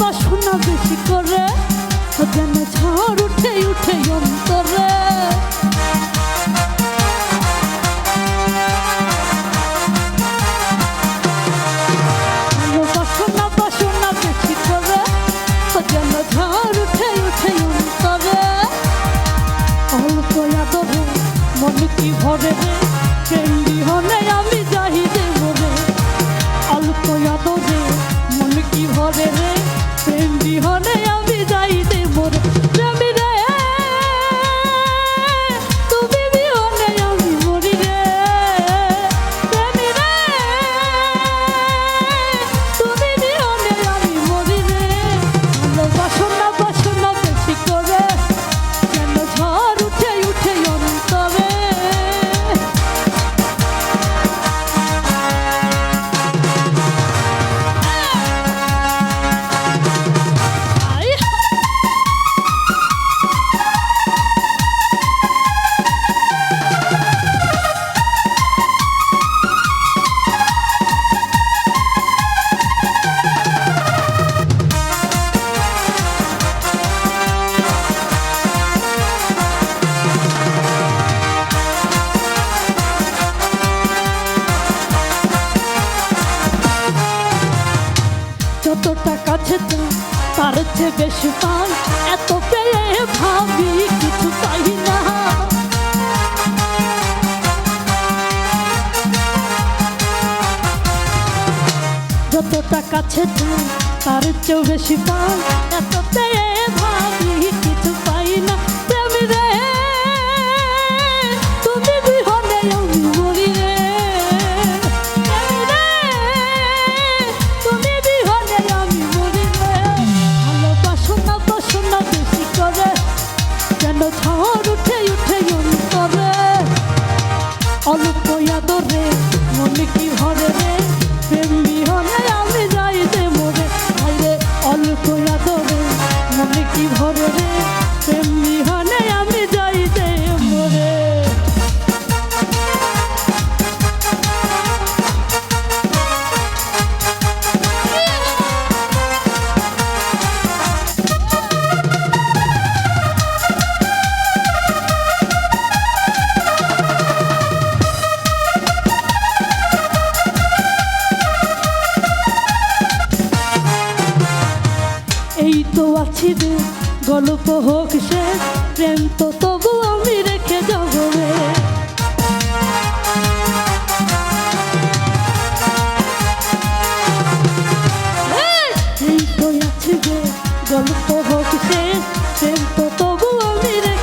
বাসনা বেশি করে। যেন ঝড় উঠে উঠে অন্তরে। বাসনা বাসনা বেশি করে। যেন ঝড় উঠে উঠে অন্তরে। অল্প আদরে, মন কি ভরে রে? প্রেম বিহনে আমি যাই যে মরে। অল্প আদরে, মন কি ভরে রে? প্রেম বিহনে যতটা তার চেয়ে বেশি পাই এত পেয়ে ভাবি, কিছু পাই না। যতটা কাছে চাই তার চেয়েও বেশি পাই এত পেয়ে প্রেম বিহনে গল্প হোক সে, প্রেম তো তবু আমি রেখে যাব রে। এই তো আছি রে গল্প হোক সে, প্রেম তো তবু আমি রেখে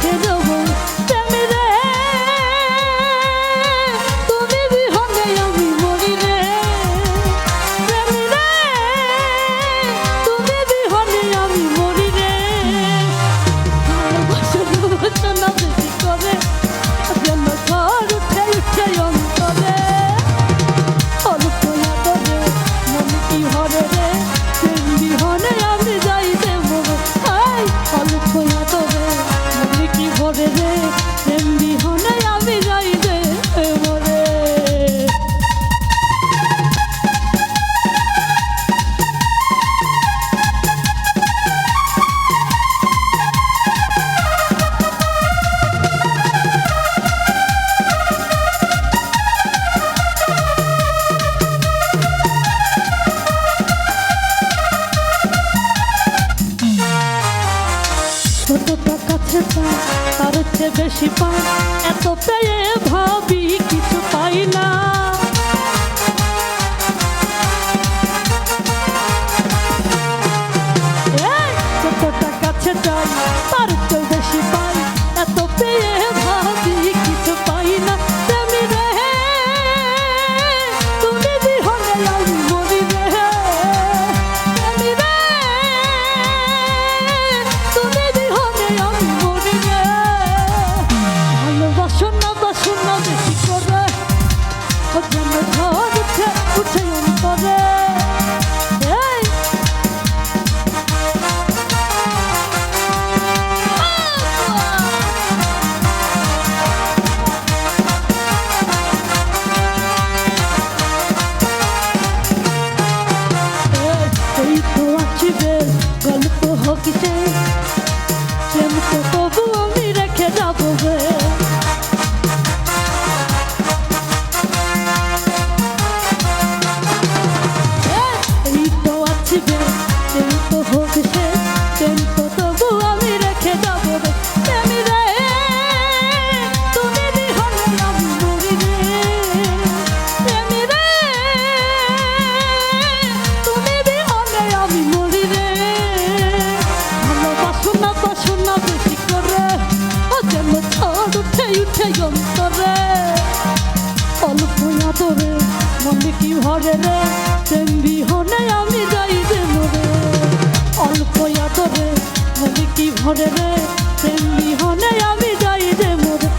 তার বেশি পাই এত পেয়ে ভাবি কিছু পাই না। কাছে যাই তার অন্তরে অল্প আদরে মনে কি ভরে রে? প্রেম বিহনে আমি যাই যে মরে। অল্প আদরে মনে কি ভরে রে? প্রেম বিহনে আমি যাই যে মরে।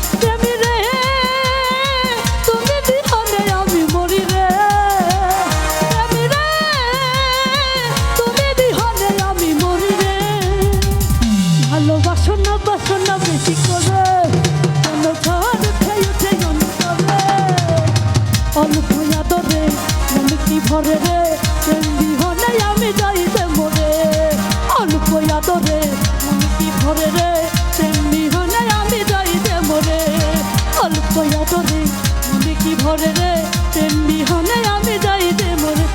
মরে রে, কেন্দি হনে আমি যাইতে মরে। অল্প আদরে মনটি ভরে রে তেমনি হনে আমি যাইতে মরে। অল্প আদরে মনে কি ভরে রে তেমনি হনে আমি যাইতে মরে।